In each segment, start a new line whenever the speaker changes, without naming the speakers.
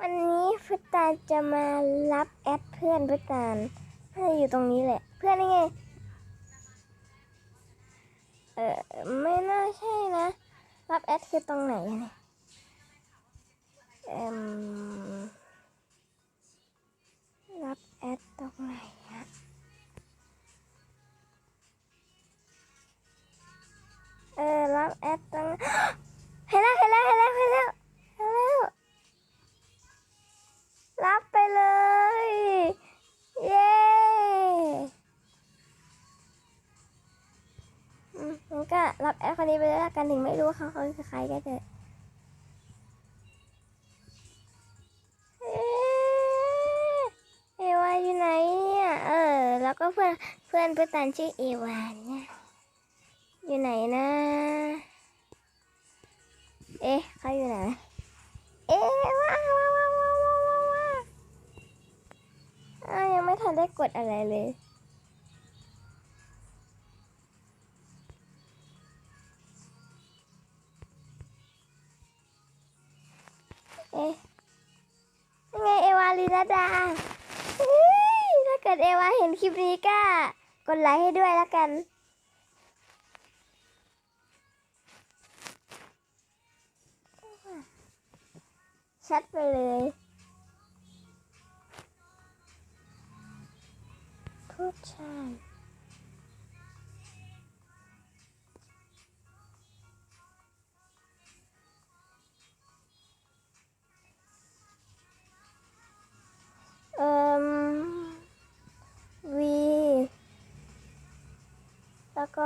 วันนี้พุตตานจะมารับแอดเพื่อนพุตตานน่าจะอยู่ตรงนี้แหละ เพื่อนนี่ไง เออไม่น่าใช่นะ รับแอดคือตรงไหนเนี่ยเอมรับแอดตรงไหนอะเออรับแอดตรง ไปเลยละกันถึงไม่รู้เขาเขาคือใครก็เถอะเอวาอยู่ไหนเนี่ยเออ แล้วก็เพื่อนเพื่อนเพื่อนตันชื่อเอวาเนี่ยอยู่ไหนนะ เอ๊ะเขาอยู่ไหน เอ๊ะว้าวว้าวว้าวว้าวว้าวว้าวอ้าวยังไม่ทันได้กดอะไรเลย ไงเอวาลีลาดาถ้าเกิดเอวาเห็นคลิปนี้ก็กดไลค์ให้ด้วยแล้วกันชัดไปเลยผู้ชาย แ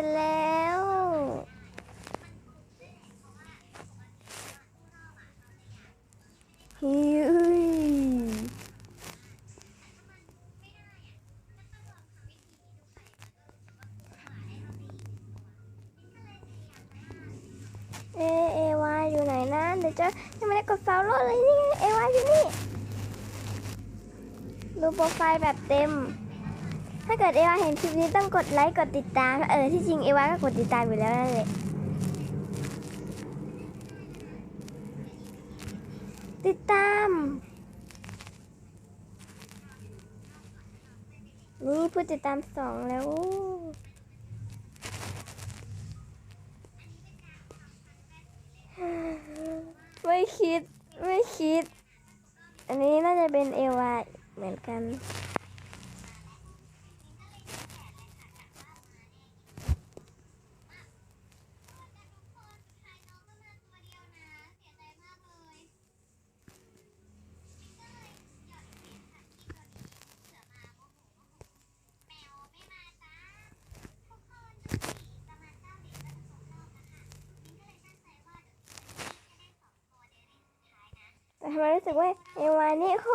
เสร็จแล้ว ฮิวเอเอวาอยู่ไหนนะ เดี๋ยวจะยังไม่ได้กดฟอลโล่เลยนี่ไงเอวาอยู่นี่ ดูโปรไฟล์แบบเต็ม ถ้าเกิดเอวาเห็นคลิปนี้ต้องกดไลค์กดติดตาม เออที่จริงเอวาก็กดติดตามอยู่แล้วนั่นแหละติดตาม นี่ผู้ติดตามสองแล้วไม่คิด ไม่คิด อันนี้น่าจะเป็นเอวาเหมือนกัน ทำไมรู้สึกว่าเอวานี่โค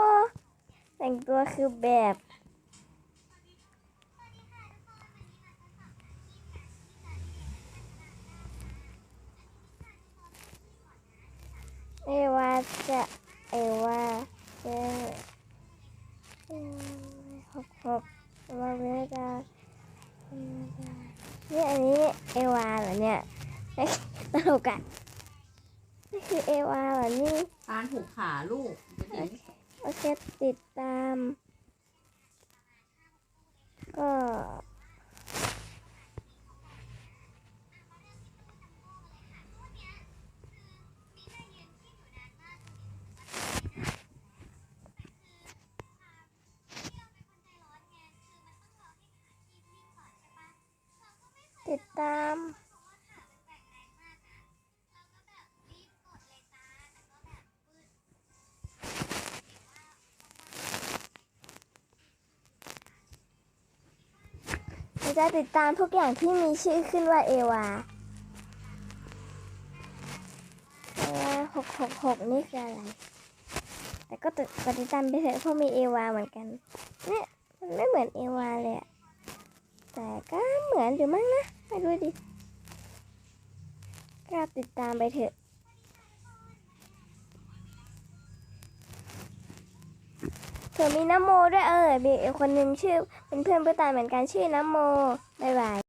แต่งตัวคือแบบเอวาจะเอวาจะหกหกมาเวลาเนี่ยอันนี้เอวาเหรอเนี่ยเฮ้ยตลกอะ นี่คือเอวาเหรอนี่
ตาลผูกขาลูกจะถึง
โอเคติดตาม ก็ติดตาม จะติดตามทุกอย่างที่มีชื่อขึ้นว่าเอวาหกหกหกนี่คืออะไร แต่ก็ติดกดติดตามไปเถอะเพราะมีเอวาเหมือนกัน เนี่ยมันไม่เหมือนเอวาเลยอะแต่ก็เหมือนอยู่มั้งนะไม่รู้ดิก็ติดตามไปเถอะ เธอมีน้ำโมด้วยเออมีคนหนึ่งชื่อเป็นเพื่อนเพื่อตายเหมือนกันชื่อน้ำโมบายบาย